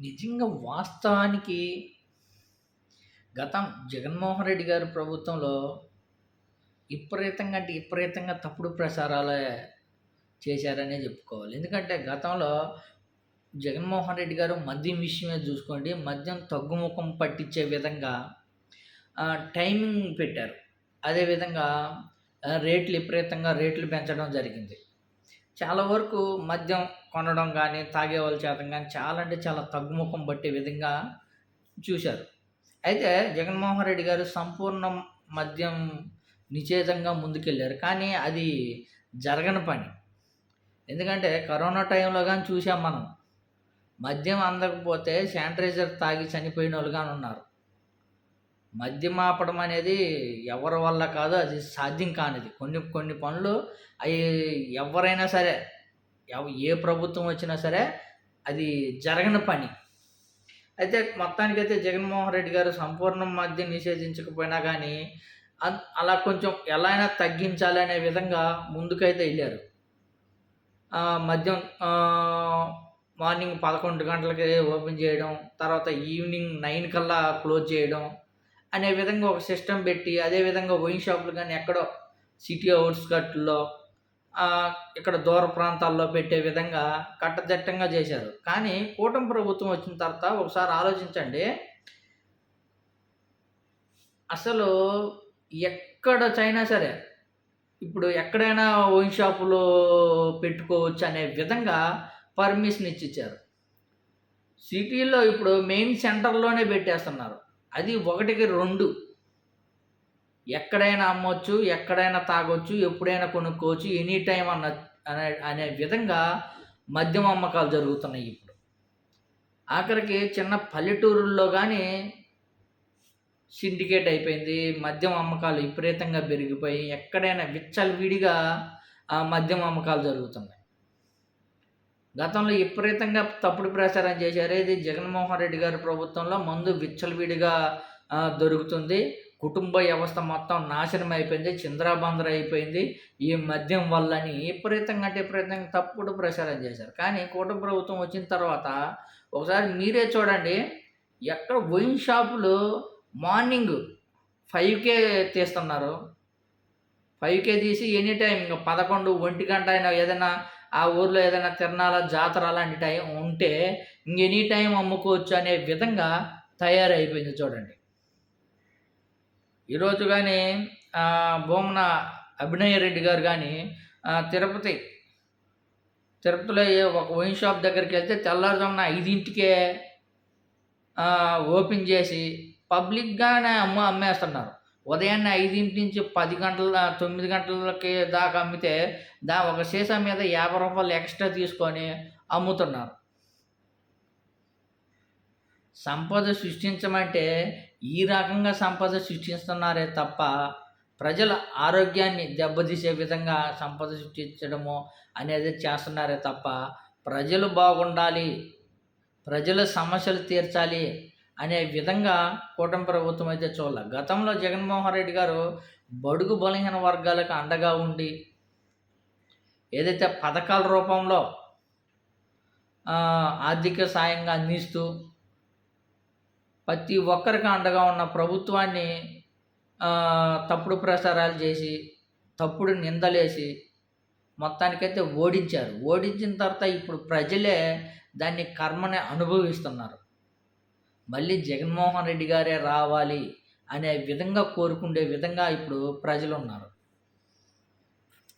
నిజంగా వాస్తవానికి గతం జగన్మోహన్ రెడ్డి గారి ప్రభుత్వంలో విపరీతంగా అంటే విపరీతంగా తప్పుడు ప్రచారాలే చేశారనే చెప్పుకోవాలి. ఎందుకంటే గతంలో జగన్మోహన్ రెడ్డి గారు మద్యం విషయమే చూసుకోండి మద్యం తగ్గుముఖం పట్టించే విధంగా టైమింగ్ పెట్టారు. అదేవిధంగా రేట్లు విపరీతంగా రేట్లు పెంచడం జరిగింది. చాలా వరకు మద్యం కొనడం కానీ తాగేవాళ్ళ చేతం కానీ చాలా అంటే చాలా తగ్గుముఖం పట్టే విధంగా చూశారు. అయితే జగన్మోహన్ రెడ్డి గారు సంపూర్ణ మద్యం నిషేధంగా ముందుకెళ్ళారు కానీ అది జరగని పని. ఎందుకంటే కరోనా టైంలో కానీ చూసాం మనం. మద్యం అందకపోతే శానిటైజర్ తాగి చనిపోయిన వాళ్ళు కానీ ఉన్నారు. మద్యం ఆపడం అనేది ఎవరి వల్ల కాదు అది సాధ్యం కానిది. కొన్ని కొన్ని పనులు అవి ఎవరైనా సరే ఎవ- ఏ ప్రభుత్వం వచ్చినా సరే అది జరగని పని. అయితే మొత్తానికైతే జగన్మోహన్ రెడ్డి గారు సంపూర్ణ మద్యం నిషేధించకపోయినా కానీ అలా కొంచెం ఎలా అయినా తగ్గించాలి అనే విధంగా ముందుకైతే వెళ్ళారు. మద్యం మార్నింగ్ పదకొండు గంటలకి ఓపెన్ చేయడం తర్వాత ఈవినింగ్ నైన్ కల్లా క్లోజ్ చేయడం అనే విధంగా ఒక సిస్టమ్ పెట్టి అదే విధంగా వైన్ షాపులు కానీ ఎక్కడో సిటీ అవుట్స్కట్లో ఇక్కడ దూర ప్రాంతాల్లో పెట్టే విధంగా కట్టదిట్టంగా చేశారు. కానీ కూటమి ప్రభుత్వం వచ్చిన తర్వాత ఒకసారి ఆలోచించండి. అసలు ఎక్కడ చైనా సరే ఇప్పుడు ఎక్కడైనా వైన్ షాపులో పెట్టుకోవచ్చు అనే విధంగా పర్మిషన్ ఇచ్చిచ్చారు సిటీలో ఇప్పుడు మెయిన్ సెంటర్లోనే పెట్టేస్తున్నారు. అది ఒకటికి రెండు. ఎక్కడైనా అమ్మొచ్చు ఎక్కడైనా తాగొచ్చు ఎప్పుడైనా కొనుక్కోవచ్చు ఎనీ టైం అన్న అనే అనే విధంగా మద్యం అమ్మకాలు జరుగుతున్నాయి ఇప్పుడు. ఆఖరికి చిన్న పల్లెటూరుల్లో కానీ సిండికేట్ అయిపోయింది మద్యం అమ్మకాలు విపరీతంగా పెరిగిపోయి ఎక్కడైనా విచ్చలవిడిగా ఆ మద్యం అమ్మకాలు జరుగుతున్నాయి. గతంలో విపరీతంగా తప్పుడు ప్రచారం చేశారు. ఇది జగన్మోహన్ రెడ్డి గారి ప్రభుత్వంలో మందు విచ్చలవిడిగా దొరుకుతుంది. కుటుంబ వ్యవస్థ మొత్తం నాశనం అయిపోయింది చింద్రాబందర అయిపోయింది. ఈ మద్యం వల్లని విపరీతంగా అంటే విపరీతంగా తప్పుడు ప్రచారం చేశారు. కానీ కూటమి ప్రభుత్వం వచ్చిన తర్వాత ఒకసారి మీరే చూడండి ఎక్కడ వైన్ షాపులు మార్నింగ్ ఫైవ్కే తీస్తున్నారు. ఫైవ్కే తీసి ఎనీ టైం ఇంకా పదకొండు ఒంటి గంట అయినా ఏదైనా ఆ ఊర్లో ఏదైనా తిరణాల జాతర అలాంటి టైం ఉంటే ఇంక ఎనీ టైం అమ్ముకోవచ్చు అనే విధంగా తయారైపోయింది చూడండి. ఈరోజు కానీ భూమన అభినయ రెడ్డి గారు కానీ తిరుపతి తిరుపతిలో ఒక వైన్ షాప్ దగ్గరికి వెళ్తే తెల్లారుజామున ఐదింటికే ఓపెన్ చేసి పబ్లిక్గానే అమ్మ అమ్మేస్తున్నారు. ఉదయాన్నే ఐదింటి నుంచి పది గంటల తొమ్మిది గంటలకి దాకా అమ్మితే దా ఒక సీసా మీద యాభై రూపాయలు ఎక్స్ట్రా తీసుకొని అమ్ముతున్నారు. సంపద సృష్టించమంటే ఈ రకంగా సంపద సృష్టిస్తున్నారే తప్ప ప్రజల ఆరోగ్యాన్ని దెబ్బతీసే విధంగా సంపద సృష్టించడము అనేది చేస్తున్నారే తప్ప ప్రజలు బాగుండాలి ప్రజల సమస్యలు తీర్చాలి అనే విధంగా కూటమి ప్రభుత్వం అయితే చూడాలి. గతంలో జగన్మోహన్ రెడ్డి గారు బడుగు బలహీన వర్గాలకు అండగా ఉండి ఏదైతే పథకాల రూపంలో ఆర్థిక సాయంగా అందిస్తూ ప్రతి ఒక్కరికి అండగా ఉన్న ప్రభుత్వాన్ని తప్పుడు ప్రచారాలు చేసి తప్పుడు నిందలేసి మొత్తానికైతే ఓడించారు. ఓడించిన తర్వాత ఇప్పుడు ప్రజలే దాన్ని కర్మని అనుభవిస్తున్నారు. మళ్ళీ జగన్మోహన్ రెడ్డి గారే రావాలి అనే విధంగా కోరుకునే విధంగా ఇప్పుడు ప్రజలు ఉన్నారు